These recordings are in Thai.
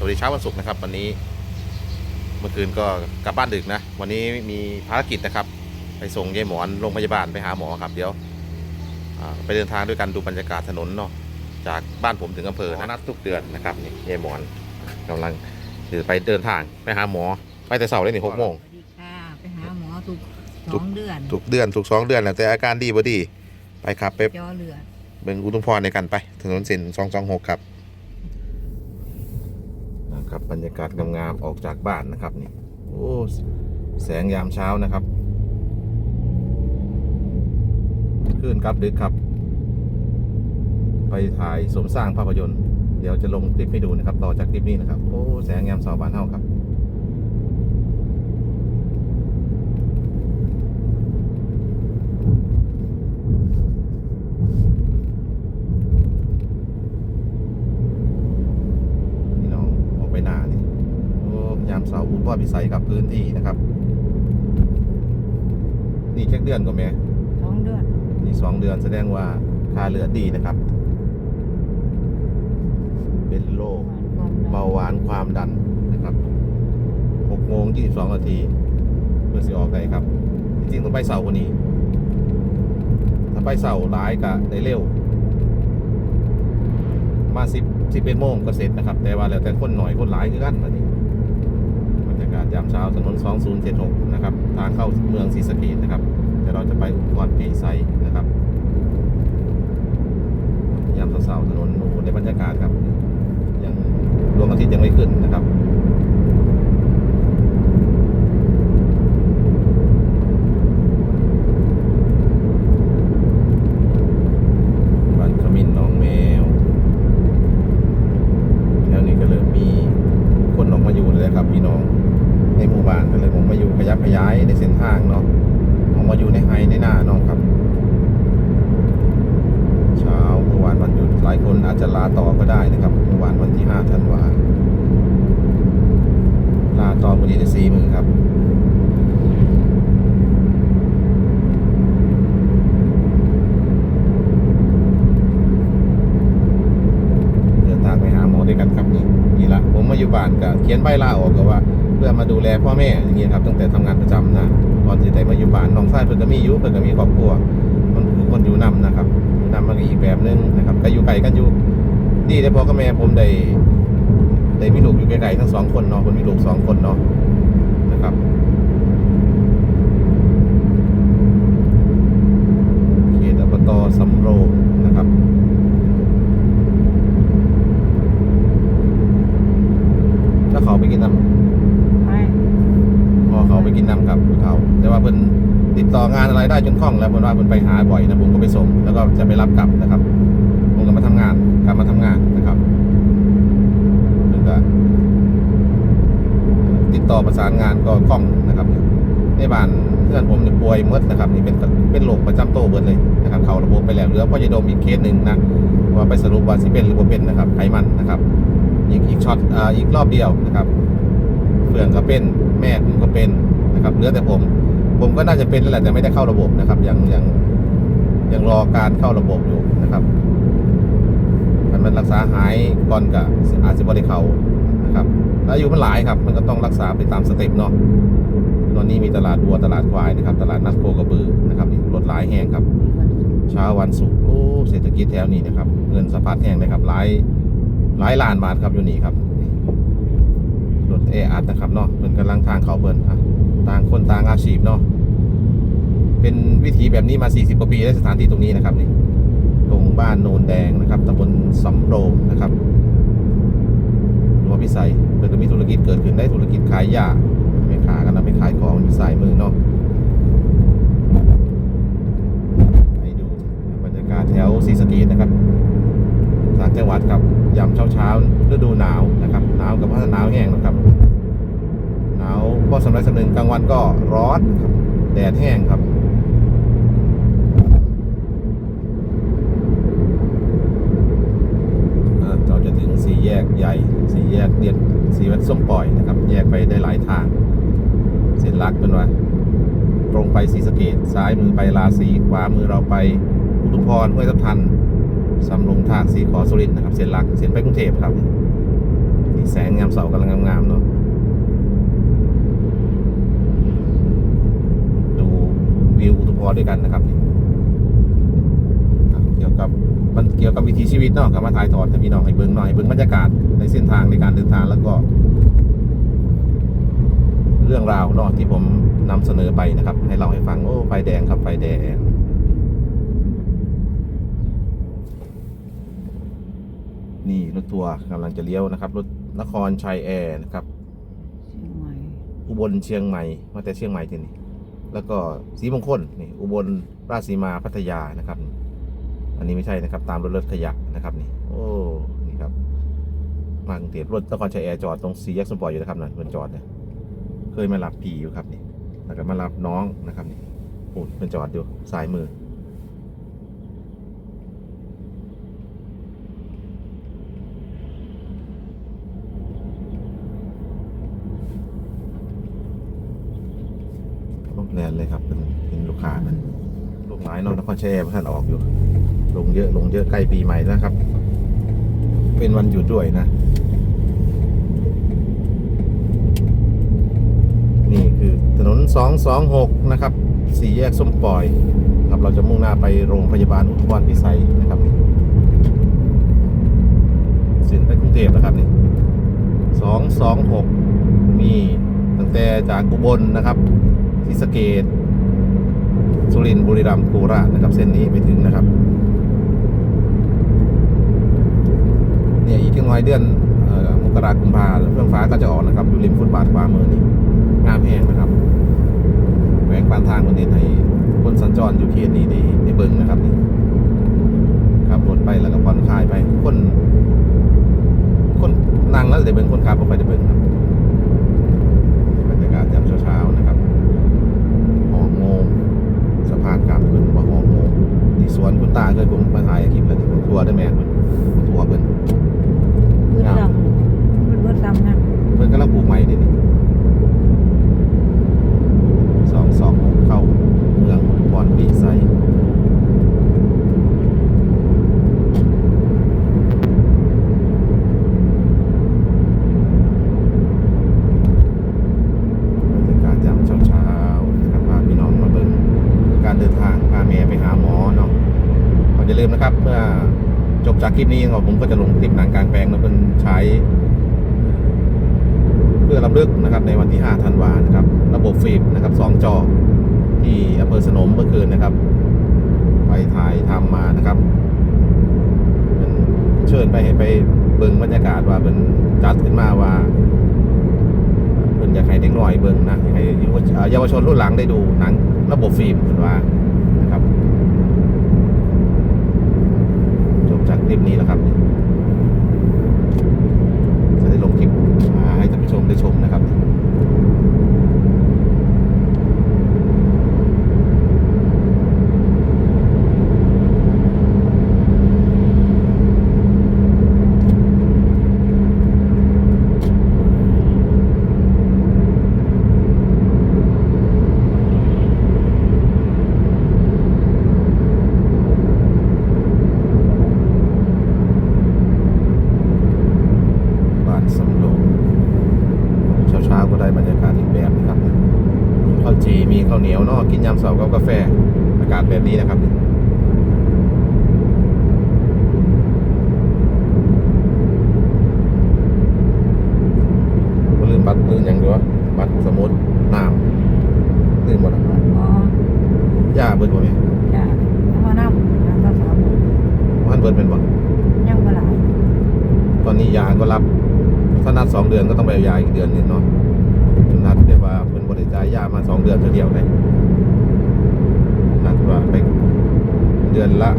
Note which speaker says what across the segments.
Speaker 1: สวัสดีเช้าวันศุกร์นะครับ วันนี้เมื่อคืนก็กลับบ้านดึกนะ วันนี้มีภารกิจนะครับ ไปส่งยายหมอนโรงพยาบาลไปหาหมอครับ เดี๋ยวอ่าไปเดินทางด้วยกันดูบรรยากาศถนนเนาะจากบ้านผมถึงอำเภอนะนัดทุกเดือนนะครับนี่ยายหมอนกำลังเดี๋ยวไปเดินทางไปหาหมอไปแต่เสาร์เลยนี่หกโมง
Speaker 2: สวัสดีค่ะไปหาหมอทุก
Speaker 1: ทุ
Speaker 2: ส
Speaker 1: ก
Speaker 2: องเดือน
Speaker 1: ทุกเดือนทุกสองเดือนแล้วแต่อาการดีบ่ดี ไปครับไป
Speaker 2: จอเลือด
Speaker 1: เบิ่งอุทุมพรในกันไป ถนนเส้นสองสองหกครับนะ ครับบรรยากาศงามๆออกจากบ้านนะครับนี่โอ้แสงยามเช้านะครับขึ้นครับดึกครับ ไปถ่ายสมสร้างภาพยนตร์ เดี๋ยวจะลงคลิปให้ดูนะครับ ต่อจากคลิปนี้นะครับ โอ้ แสงยามเสาบ้านเท่าครับ พี่น้องออกไปหน้านี่โอ้ยาม เสาร์อุดว่าพิสัยกับพื้นที่นะครับ นี่แค่เดือนก็แม่
Speaker 2: สองเดือน
Speaker 1: นี่สองเดือนแสดงว่าค่าเลือดดีนะครับ เป็นโรค
Speaker 2: ความดัน
Speaker 1: เบาหวานความดันนะครับ6โมง22นาทีเพื่อสิออกได้ครับ จริงๆต้องไปเสาร์กว่านี้ ถ้าไปเสาร์ร้ายก็ได้เร็ว มา10 11โมงก็เสร็จนะครับ แต่ว่าแล้วแต่คนหน่อยคนหลายคือกันอันนี้บรร ยามเช้าถนน 2076 นะครับ ทางเข้าเมืองศรีสะเกดนะครับแต่เราจะไปอุปกรณ์ปีไซนะครับ ยามเช้าถนนโอ้โหในบรรยากาศครับยังดวงอาทิตย์ยังไม่ขึ้นนะครับานขมิ้นหน้องแมวแถวนี้ก็เริ่มมีคนออกมาอยู่เลยนะครับ พี่น้อง ในหมู่บ้านก็เลยผมมาอยู่ขยับขยาย ในเส้นทางเนาะออกมาอยู่ในไฮในหน้าเน้องครับ เช้าเมื่อวานวันหยุดหลายคนอาจจะลาต่อก็ได้นะครับเมื่อวานวันที่5ธันวาลาต่อวันนี้ได้สี่มือครับเดินทางไปหาหมอด้วยกันครับนี่นี่ละผมมาอยู่บ้านก็เขียนใบลาออกก็ว่า เพื่อมาดูแลพ่อแม่อย่างเงี้ยครับตั้งแต่ทำงานประจำนะก่อนที่จะมาอยู่บ้านน้องชายเพิ่นก็มีอยู่เพิ่นก็มีครอบครัวมันคือคนอยู่นำนะครับอยู่นำมันก็อีกแบบนึงนะครับก็อยู่ไกลกันอยู่ดีแต่พ่อกับแม่ผมได้ได้มีลูกอยู่ไกลๆทั้งสองคนเนาะคนมีลูกสองคนเนาะนะครับเขตอบตสำโรงนะครับ ถ้าเขาไปกินน้ำ
Speaker 2: ไป
Speaker 1: พอเขาไปกินน้ำกับเขาแต่ว่าเพิ่นติดต่องานอะไรได้จน คล่องแล้วเพิ่นว่าเพิ่นไปหาบ่อยนะผมก็ไปส่งแล้วก็จะไปรับกลับนะครับ ผมก็มาทำงานกลับมาทำงานนะครับเพิ่นก็ติดต่อประสานงานก็คล่องนะครับ ในบ้านเพื่อนผมเนี่ยป่วยหมดนะครับนี่เป็นเป็นโรคประจำตัวเบิดเลยนะครับ เขาระบบไปแล้วเหลือพ่อยาดมอีกเคสหนึ่งนะว่าไปสรุปว่าสิเป็นหรือบ่เป็นนะครับไขมันนะครับอีกอีกช็อตอ่าอีกรอบเดียวนะครับเฟื่องก็เป็นแม่ผมก็เป็นนะครับเหลือแต่ผม ผมก็น่าจะเป็นแล้วแหละแต่ไม่ได้เข้าระบบนะครับ ยังยังยังรอการเข้าระบบอยู่นะครับถ้ามันรักษาหายก่อนก็อาจจะบริเขานะครับแล้วอายุมันหลายครับ มันก็ต้องรักษาไปตามสเต็ปเนาะตอนนี้มีตลาดวัวตลาดควายนะครับ ตลาดนัดโคกระบือนะครับนี่รถหลายแห่งครับ เช้าวันศุกร์โอ้เศรษฐกิจแถวนี้นะครับ เงินสะพัดแห้งเลยครับหลายหลายล้านบาทครับอยู่นี่ครับรถเออัดนะครับเนาะเป็นกำลังทางเขาเพิ่นอะ ต่างคนต่างอาชีพเนาะเป็นวิถีแบบนี้มา 40 กว่าปีแล้วสถานที่ตรงนี้นะครับนี่ตรงบ้านโนนแดงนะครับตำบลสำโรงนะครับรัวพิสัยเพิ่มีธุรกิจเกิดขึ้นได้ธุรกิจขายยาไม่ขากันนะไปขายของอยู่สายมือเนาะให้ดูบรรยากาศแถวศรีสะเกษนะครับต่างจังหวัดครับยามเช้าเช้าฤดูหนาวนะครับหนาวกับพัฒหนาวแห้งนะครับาวก็สำหรับสำนึ่งกลางวันก็ร้อนครับแดดแห้งครับเราจะถึงสี่แยกใหญ่สี่แยกเดียนสีวัดส้มปล่อยนะครับ แยกไปได้หลายทาง เส้นลักเป็นว่าตรงไปศรีสะเกดซ้ายมือไปลาสีขวามือเราไปอุทุมพรห้วยทับทันสำโรงทากสีขอสุรินทร์นะครับ เส้นหลักเส้นไปกรุงเทพครับนี่แสงยามเสากำลังงามๆเนาะดู วิวอุทุพรด้วยกันนะครับอะเกี่ยวกับมันเกี่ยวกับวิถีชีวิตเนาะกับมาถ่ายทอดให้พี่น้องให้เบิ่งหน่อยเบิ่งบรรยากาศในเส้นทางในการเดินทางแล้วก็ เรื่องราวเนาะที่ผมนำเสนอไปนะครับ ให้เราให้ฟังโอ้ไฟแดงครับไฟแดงนี่รถทัวร์กำลังจะเลี้ยวนะครับ รถนครชัยแอร์นะครับ
Speaker 2: เชียงใหม่
Speaker 1: อุบลเชียงใหม่มาแต่เชียงใหม่ทีนี่ แล้วก็สีมงคลนี่อุบลราชสีมาพัทยานะครับ อันนี้ไม่ใช่นะครับ ตามรถเลิศขยะนะครับนี่ โอ้นี่ครับมากรุงเทพรถนครชัยแอร์จอดตรงสี่แยกสมปอยอยู่นะครับนั่นเพิ่นจอดเนี่ยเคยมารับพี่อยู่ครับนี่แล้วก็มารับน้องนะครับนี่อุ่นเพิ่นจอดอยู่สายมือ ลง แลนเลยครับ เป็นเป็นลูกค้านะลงหลายเนอกนครชัยแอร์ท่านออกอยู่ ลงเยอะลงเยอะใกล้ปีใหม่แล้วครับ เป็นวันหยุดด้วยนะ นี่คือถนน 226 นะครับสี่แยกส้มปล่อยครับเราจะมุ่งหน้าไปโรงพยาบาลอุทุมพรพิสัยนะครับเส้นไปกรุงเทพนะครับนี่226มีตั้งแต่จากอุบลนะครับ ศรีสะเกดสุรินทร์บุรีรัมย์โคราชนะครับ เส้นนี้ไปถึงนะครับ เนี่ยอีกน้อยเดือนออมกราคมกุมภาเฟื่องฟ้าก็จะออกนะครับอยู่ริมฟุตบาทขวามือนี่งามแห้งนะครับแหวกปานทางคนเด่นให้คนสัญจรอยู่เขตนี้ด้ได้เบิงนะครับนี่ขับรถไปแล้วก็ผ่อนคลายไปคน คนนั่งแล้วได้เบิ่งคนขับก็ไปได้เบิ่งครับบรรยากาศยามเช้าๆนะครับหอโมงสะพานกลางเบิ่งว่าหอโมงที่ สวนคุณตาเคยผมมาถ่ายคลิปแล้วที่ผมทัวร์ได้แม่เพิ่นผมทัวร์เพิ่น
Speaker 2: พื้นดำมันเบิดซ้ำนะ
Speaker 1: เพิ่นกำลังปลูกใหม่นี่นี่สองสองหกเข้าเมืองอุทุมพรปีไซบรรยากาศยามเช้าๆนะครับพาพี่น้องมาเบิ่งการเดินทางพาแม่ไปหาหมอเนาะก็อย่าลืมนะครับ เมื่อจบจาก คลิปนี้ผมก็จะลงคลิปหนังกลางแปลงแล้วเพิ่นใช้ เพื่อรับลึกนะครับในวันที่ 5 ธันวานะครับ ระบบฟิล์มนะครับ2จอที่อำเภอสนมเมื่อคืนนะครับ ไปถ่ายทำมานะครับเป็นเชิญไปเห็นไปเบิ่งบรรยากาศว่าเป็นจัดขึ้นมาว่าเป็นอยากให้เด็กหน้อยเบิ่งนะอยากให้เยาวชนรุ่นหลังได้ดูหนังระบบฟิล์มเป็นว่านะครับ จบจากคลิป นี้แล้วครับ จะได้ลงคลิปมาให้ท่านผู้ชมได้ชมนะครับ บ้านสำโรงเช้าๆก็ได้บรรยากาศอีกแบบนะครับ มีข้าวจีมีข้าวเหนียวเนาะกินยามเสาร์กับกาแฟ อา การแบบนี้นะครับ ก็ลืมบัตรลืมอย่างเดียวบัตรสมุดน้ำลืมหมดอะ
Speaker 2: เบิดหมอย่า
Speaker 1: เบิดบ่แม่
Speaker 2: จ้ะเอามาน้ำน้ำก็สามหมด
Speaker 1: มันเบิดเป็นบ่
Speaker 2: ยังบ่หลาย
Speaker 1: ตอนนี้ยาก็รับถ้านัดสองเดือนก็ต้องไปเอายาอีกเดือนหนึงเนาะจนนัดเดี๋ยวว่าเป็นบริจาคยามาสองเดือนเท่าเดียวเลยนัดว่าไปเดือนละ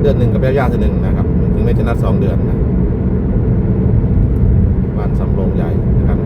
Speaker 1: เดือนหนึ่งกับยาเท่านึงนะครับ ถึงไม่จะนัดสองเดือนนะบ้านสำโรงใหญ่นะครับ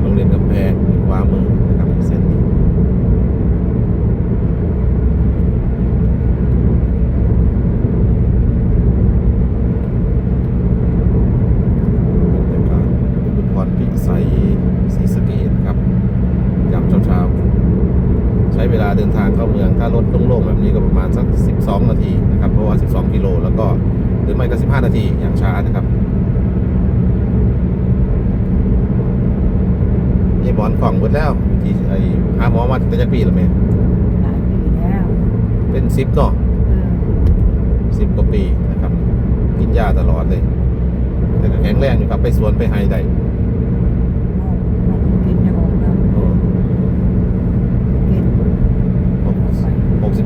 Speaker 1: โรงเรียนกำแพงอยู่ขวามือนะครับเส้นนี้ บรรยากาศอุทุมพรพิสัยศรีสะเกดนะครับยามเช้าๆ ใช้เวลาเดิน ทางเข้าเมืองถ้ารถโล่งๆแบบนี้ก็ประมาณสัก 12 นาทีนะครับเพราะว่า 12 กิโลแล้วก็รือไม่ก็สิบห้านาทีอย่างช้านะครับยี่หมอนกล่องหมดแล้วที่ไอ้หาหมอมาตั้งแต่ปีแล้วไหม
Speaker 2: หลายปีแล้ว
Speaker 1: เป็นสิบเนาะ
Speaker 2: เออ
Speaker 1: สิบกว่าปีนะครับ กินยาตลอดเลย แต่ก็แข็งแรงอยู่ครับไปสวนไปไฮได้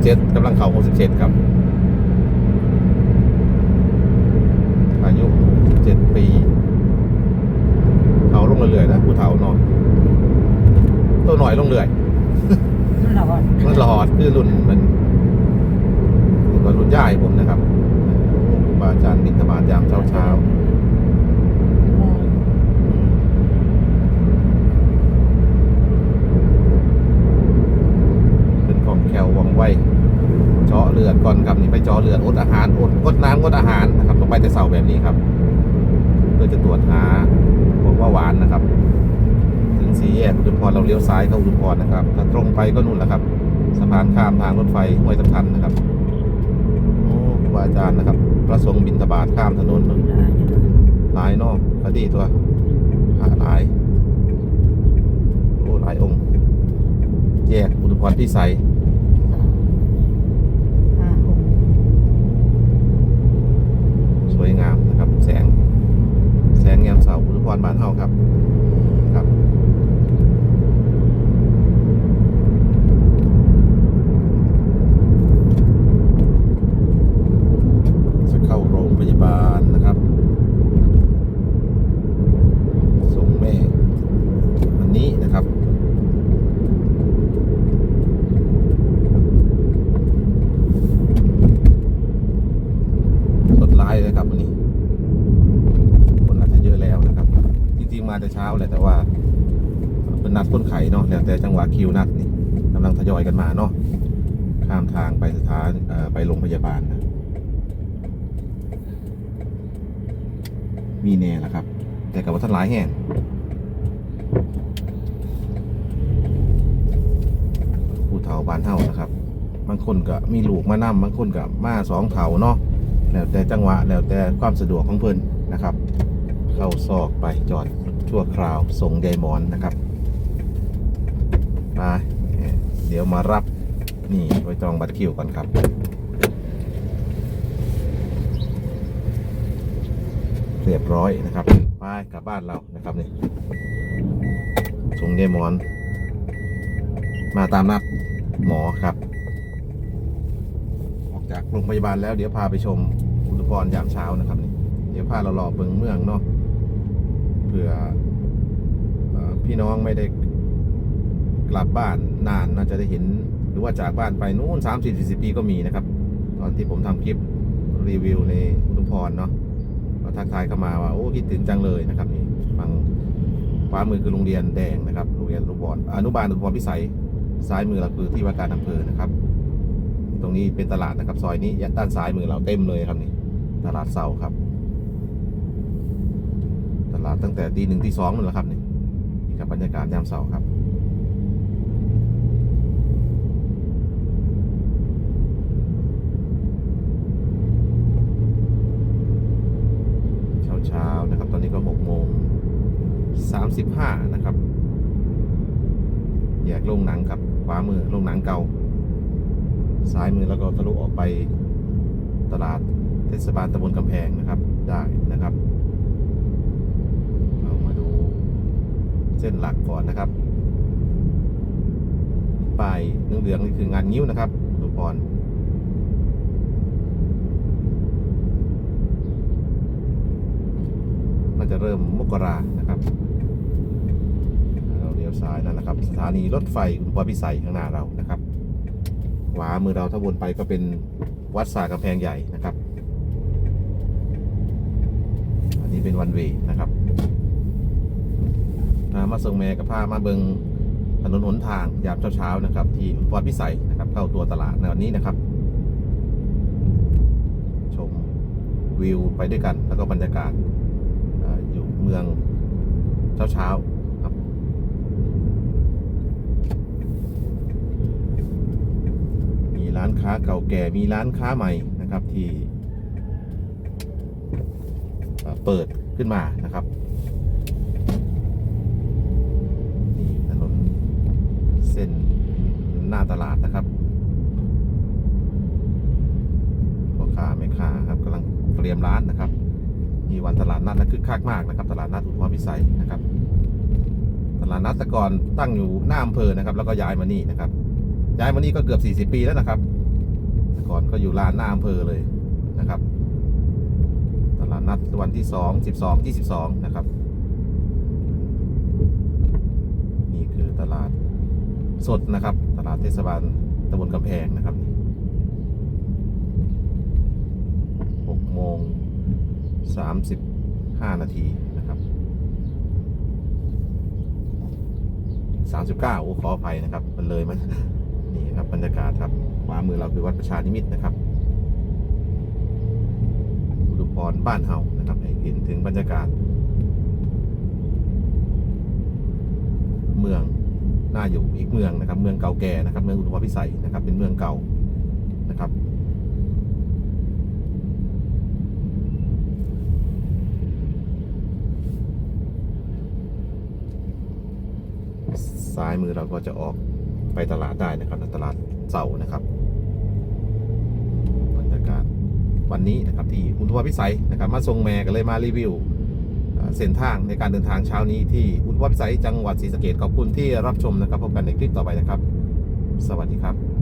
Speaker 2: 67กำ
Speaker 1: ลังเข่า67 ครับ ครับนี่ไปเจาะเลือดอดอาหารอดอดน้ำอดอาหารนะครับต้องไปแต่เสาแบบนี้ครับ เพื่อจะตรวจหาพวกว่าหวานนะครับ ถึงสี่แยกอุดมพรเราเลี้ยวซ้ายเข้าอุดมพรนะครับถ้าตรงไปก็นู่นแหละครับสะพานข้ามทางรถไฟห้วยตะพันนะครับโอ้ครูบาอาจารย์นะครับ ประสงค์บินทบาทข้ามถนน
Speaker 2: เวลาจะ
Speaker 1: หลายนอกคดีตัวหาหลายโอ้หลายองค์ แยกอุดมพรพิสัย
Speaker 2: ห้าหก
Speaker 1: สวยงามนะครับ แสง แสงแงมเสาอุดมพรบ้านเฮาครับครับ จะเข้าโรงพยาบาลนะครับ ส่งแม่วันนี้นะครับ รถไล่ เลยครับวันนี้ คนอาจจะเยอะแล้วนะครับ จริงๆมาแต่เช้าแหละแต่ว่า เป็นนัดคนไข่เนาะแล้วแต่จังหวะคิวนัดนี่กำลังทยอยกันมาเนาะข้ามทางไปสถานไปโรงพยาบาลนะมีแน่ละครับ แต่กับว่าท่านหลายแห่งผู้เฒ่าบ้านเฒ่านะครับบางคนก็มีลูกมานํบางคนก็มาสองเฒ่าเนาะ แล้วแต่จังหวะแล้วแต่ความสะดวกของเพิ่อนนะครับ เข้าซอกไปจอดชั่วคราวส่งยายหมอนนะครับมาเดี๋ยวมารับนี่ไว้จองบัตรคิวก่อนครับเรียบร้อยนะครับไปกลับบ้านเรานะครับนี่ส่งยายหมอน มาตามนัดหมอครับ ออกจากโรงพยาบาลแล้วเดี๋ยวพาไปชม อุทุพรยามเช้านะครับนี่เดี๋ยวพาเราหล่อเบิงเมืองเนาะเผื่ออพี่น้องไม่ได้กลับบ้านนานน่าจะได้เห็น หรือว่าจากบ้านไปนู่นสามสี่สี่สิบปีก็มีนะครับ ตอนที่ผมทำคลิปรีวิวในอุทุพรเนาะก็ทักทายเข้ามาว่าโอ้คิดถึงจังเลยนะครับนี่ฟังขวามือคือโรงเรียนแดงนะครับโรงเรียนอนุบาลอนุบาลอุทุพรพิสัยซ้ายมือเราคือที่ว่าการอำเภอนะครับ ตรงนี้เป็นตลาดนะครับ ซอยนี้ด้านซ้ายมือเราเต็มเลยครับนี่ ตลาดเสาครับ ตลาดตั้งแต่ตีหนึ่งตีสองนั่นแหละครับนี่นี่ครับบรรยากาศยามเสาร์ครับเช้าเช้าๆนะครับ ตอนนี้ก็หกโมงสามสิบห้านะครับแยกโรงหนังกับขวามือโรงหนังเก่า ซ้ายมือแล้วก็ทะลุออกไปตลาด ทศบาลตำบลกำแพงนะครับ ได้นะครับเรามาดูเส้นหลักก่อนนะครับป้ายเหลืองๆนี่คืองานงิ้วนะครับทุกคนน่าจะเริ่มมกรานะครับเราเลี้ยวซ้ายนั่นนะครับ สถานีรถไฟอุปพิสัยข้างหน้าเรานะครับขวามือเราถ้าวนไปก็เป็นวัดสากำแพงใหญ่นะครับ อั นี้เป็นวันเวนะครับมาส่งแม่กับพามาเบิงถนนหนทางยามเช้าๆนะครับ ที่อุปกรณ์พิสัยนะครับ เข้าตัวตลาดในวันนี้นะครับ ชมวิวไปด้วยกันแล้วก็บรรยากาศเอ่ออยู่เมืองเช้าๆครับ มีร้านค้าเก่าแก่มีร้านค้าใหม่นะครับที่ เปิดขึ้นมานะครับถนนเส้นหน้าตลาดนะครับพ่อค้าแม่ค้าครับกำลังเตรียมร้านนะครับ มีวันตลาดนัดและคึกคักมากนะครับ ตลาดนัดอุทมพิสัยนะครับ ตลาดนัดต่ก่อนตั้งอยู่หน้าอำเภอนะครับ แล้วก็ย้ายมานี่นะครับ ย้ายมานี่ก็เกือบ 40 ปีแล้วนะครับ แต่ก่อนก็อยู่ลานหน้าอำเภอเลยนะครับ นัดวันที่สองสิบสองที่สิบสองนะครับ นี่คือตลาดสดนะครับ ตลาดเทศบาลตำบลกำแพงนะครับหกโมงสามสิบห้านาทีนะครับสามสิบเก้าโอ้ขออภัยนะครับ มันเลยมันนี่ครับบรรยากาศครับขวามือเราคือวัดประชานิมิตรนะครับ พรบ้านเฮานะครับให้เห็นถึงบรรยากาศ เมืองน่าอยู่อีกเมืองนะครับ เมืองเก่าแก่นะครับ เมืองอุดมพรพิสัยนะครับ เป็นเมืองเก่านะครับซ้ายมือเราก็จะออกไปตลาดได้นะครับตลาดเสานะครับ บรรยากาศ วันนี้นะครับที่อุทวพิสัยนะครับมาทรงแม่กันเลยมารีวิวเอ่อเส้นทางในการเดินทางเช้านี้ที่อุทวพิสัยจังหวัดศรีสะเกดขอบคุณที่รับชมนะครับพบกันในคลิปต่อไปนะครับ สวัสดีครับ